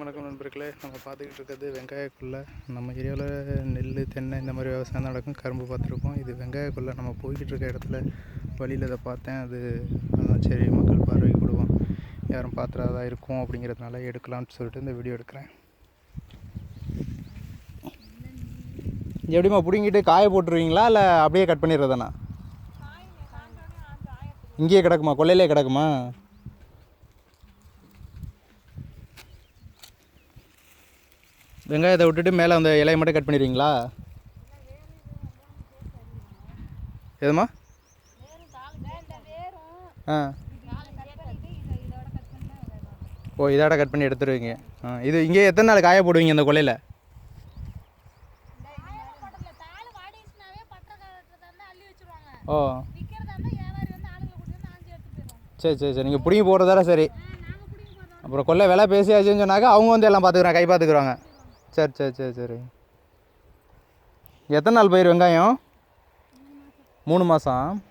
வணக்கம் நண்பர்களே. நம்ம பார்த்துக்கிட்டு இருக்கிறது வெங்காயக்குள்ளே. நம்ம ஏரியாவில் நெல் தென்னை இந்த மாதிரி விவசாயம் நடக்கும். கரும்பு பார்த்துருப்போம் இது வெங்காயக்குள்ளே நம்ம போய்கிட்டு இருக்க இடத்துல வழியில் இதை பார்த்தேன். அது சரி மக்கள் பார்வைக்கு விடுவோம் யாரும் பார்த்துறாதா இருக்கும் அப்படிங்கிறதுனால எடுக்கலாம்னு சொல்லிட்டு இந்த வீடியோ எடுக்கிறேன். எப்படிம்மா பிடுங்கிட்டு காய போட்டுருவீங்களா? இல்லை அப்படியே கட் பண்ணிடுறதாண்ணா இங்கேயே கிடக்குமா? கொல்லையிலே கிடக்குமா? வெங்காயத்தை விட்டுட்டு மேலே அந்த இலையை மட்டும் கட் பண்ணிடுவீங்களா எதுமா ஆ. ஓ இதோட கட் பண்ணி எடுத்துருவீங்க. ஆ இது இங்கே எத்தனை நாள் காய போடுவீங்க இந்த கொலையில் ஓ. சரி சரி சரி. நீங்கள் பிடிங்கி போடுறதால சரி. அப்புறம் கொள்ளை விலை பேசியாச்சுன்னு சொன்னாக்கா அவங்க வந்து எல்லாம் பார்த்துக்குறாங்க கை பார்த்துக்குறாங்க. சரி சரி சரி சரி. எத்தனை நாள் பயிர் வெங்காயம்? மூணு மாதம்